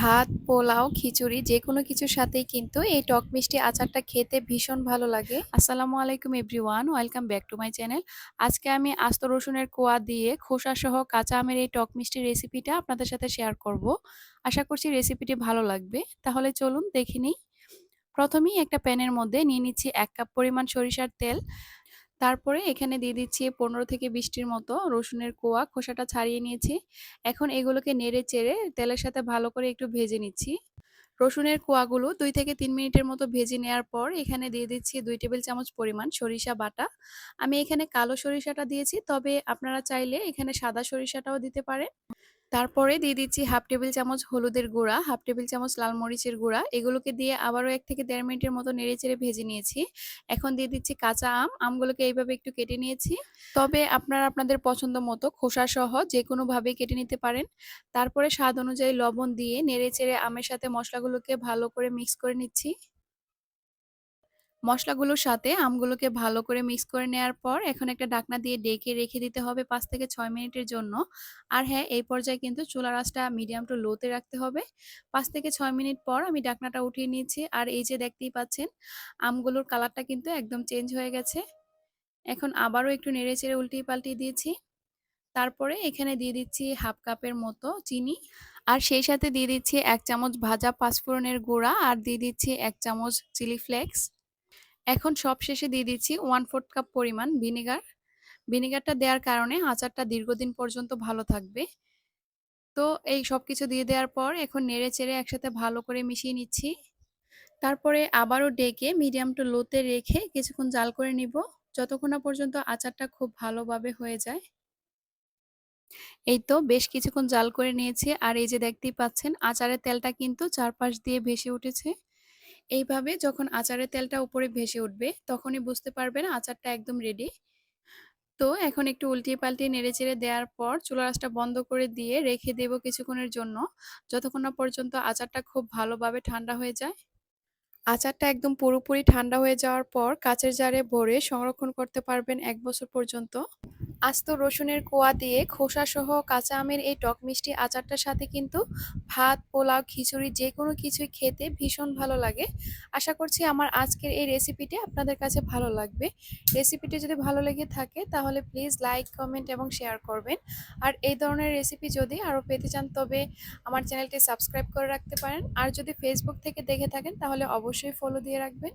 ভাত, পোলাও, খিচুড়ি যে কোনো কিছুর সাথেই কিন্তু এই টক মিষ্টি আচারটা খেতে ভীষণ ভালো লাগে। আসসালামু আলাইকুম everyone, welcome back to my channel. আজকে আমি আস্ত রসুনের কোয়া দিয়ে খোসা সহ কাঁচা আমের এই টক মিষ্টির রেসিপিটা আপনাদের সাথে শেয়ার করব। আশা করছি রেসিপিটি ভালো লাগবে। তাহলে চলুন দেখে নিই। প্রথমেই একটা প্যানের মধ্যে নিয়ে নিচ্ছি এক কাপ পরিমাণ সরিষার তেল। তারপরে এখানে দিয়ে দিচ্ছি ১৫ থেকে ২০টির মতো রসুনের কোয়া, খোসাটা ছাড়িয়ে নিয়েছি। এখন এগুলোকে নেড়ে চেড়ে তেলের সাথে ভালো করে একটু ভেজে নিচ্ছি। রসুনের কোয়াগুলো দুই থেকে তিন মিনিটের মতো ভেজে নেওয়ার পর এখানে দিয়ে দিচ্ছি দুই টেবিল চামচ পরিমাণ সরিষা বাটা। আমি এখানে কালো সরিষাটা দিয়েছি, তবে আপনারা চাইলে এখানে সাদা সরিষাটাও দিতে পারেন। তারপরে দিয়ে দিচ্ছি হাফ টেবিল চামচ হলুদের গুঁড়া, হাফ টেবিল চামচ লাল মরিচের গুঁড়া। এগুলোকে দিয়ে আবারও এক থেকে দেড় মিনিটের মতো নেড়েচেড়ে ভেজে নিয়েছি। এখন দিয়ে দিচ্ছি কাঁচা আম। আমগুলোকে এইভাবে একটু কেটে নিয়েছি। তবে আপনারা আপনাদের পছন্দ মতো খোসাসহ যেকোনোভাবেই কেটে নিতে পারেন। তারপরে স্বাদ অনুযায়ী লবণ দিয়ে নেড়েচেড়ে আমের সাথে মশলাগুলোকে ভালো করে মিক্স করে নিচ্ছি। মশলাগুলোর সাথে আমগুলোকে ভালো করে মিক্স করে নেওয়ার পর এখন একটা ঢাকনা দিয়ে ডেকে রেখে দিতে হবে পাঁচ থেকে ছয় মিনিটের জন্য। আর হ্যাঁ, এই পর্যায়ে কিন্তু চুলার আঁচটা মিডিয়াম টু লোতে রাখতে হবে। পাঁচ থেকে ছয় মিনিট পর আমি ঢাকনাটা উঠিয়ে নিয়েছি। আর এই যে দেখতেই পাচ্ছেন আমগুলোর কালারটা কিন্তু একদম চেঞ্জ হয়ে গেছে। এখন আবারও একটু নেড়ে চেড়ে উল্টিয়ে পাল্টিয়ে দিয়েছি। তারপরে এখানে দিয়ে দিচ্ছি হাফ কাপের মতো চিনি আর সেই সাথে দিয়ে দিচ্ছি এক চামচ ভাজা পাঁচফোড়নের গুঁড়া আর দিয়ে দিচ্ছি এক চামচ চিলি ফ্লেক্স। এখন সব শেষে দিয়ে দিচ্ছি 1/4 কাপ পরিমাণ ভিনেগার। ভিনেগারটা দেওয়ার কারণে আচারটা দীর্ঘদিন পর্যন্ত ভালো থাকবে। তো এই সব কিছু দিয়ে দেওয়ার পর এখন নেড়ে-চেড়ে একসাথে ভালো করে মিশিয়ে নিচ্ছি। তারপরে আবারও ডেকে মিডিয়াম টু লোতে রেখে কিছুক্ষণ জাল করে নিব, যতক্ষণ না পর্যন্ত আচারটা খুব ভালোভাবে হয়ে যায়। এই তো বেশ কিছুক্ষণ জাল করে নিয়েছি আর এই যে দেখতেই পাচ্ছেন আচারের তেলটা কিন্তু চারপাশ দিয়ে ভেসে উঠেছে। এইভাবে যখন আচারের তেলটা উপরে ভেসে উঠবে, তখনই বুঝতে পারবেন আচারটা একদম রেডি। তো এখন একটু উল্টিয়ে পাল্টিয়ে নেড়েচেড়ে দেওয়ার পর চুলার আঁচটা বন্ধ করে দিয়ে রেখে দেব কিছুক্ষণের জন্য যতক্ষণ না পর্যন্ত আচারটা খুব ভালোভাবে ঠান্ডা হয়ে যায়। আচারটা একদম পুরোপুরি ঠান্ডা হয়ে যাওয়ার পর কাচের জারে ভরে সংরক্ষণ করতে পারবেন এক বছর পর্যন্ত। আস্ত রসুনের কোয়া দিয়ে খোসাসহ কাঁচা আমের এই টক মিষ্টি আচারটার সাথে কিন্তু ভাত, পোলাও, খিচুড়ি যে কোনো কিছুই খেতে ভীষণ ভালো লাগে। আশা করছি আমার আজকের এই রেসিপিটি আপনাদের কাছে ভালো লাগবে। রেসিপিটি যদি ভালো লেগে থাকে তাহলে প্লিজ লাইক, কমেন্ট এবং শেয়ার করবেন। আর এই ধরনের রেসিপি যদি আরও পেতে চান তবে আমার চ্যানেলটি সাবস্ক্রাইব করে রাখতে পারেন। আর যদি ফেসবুক থেকে দেখে থাকেন তাহলে অবশ্যই ফলো দিয়ে রাখবেন।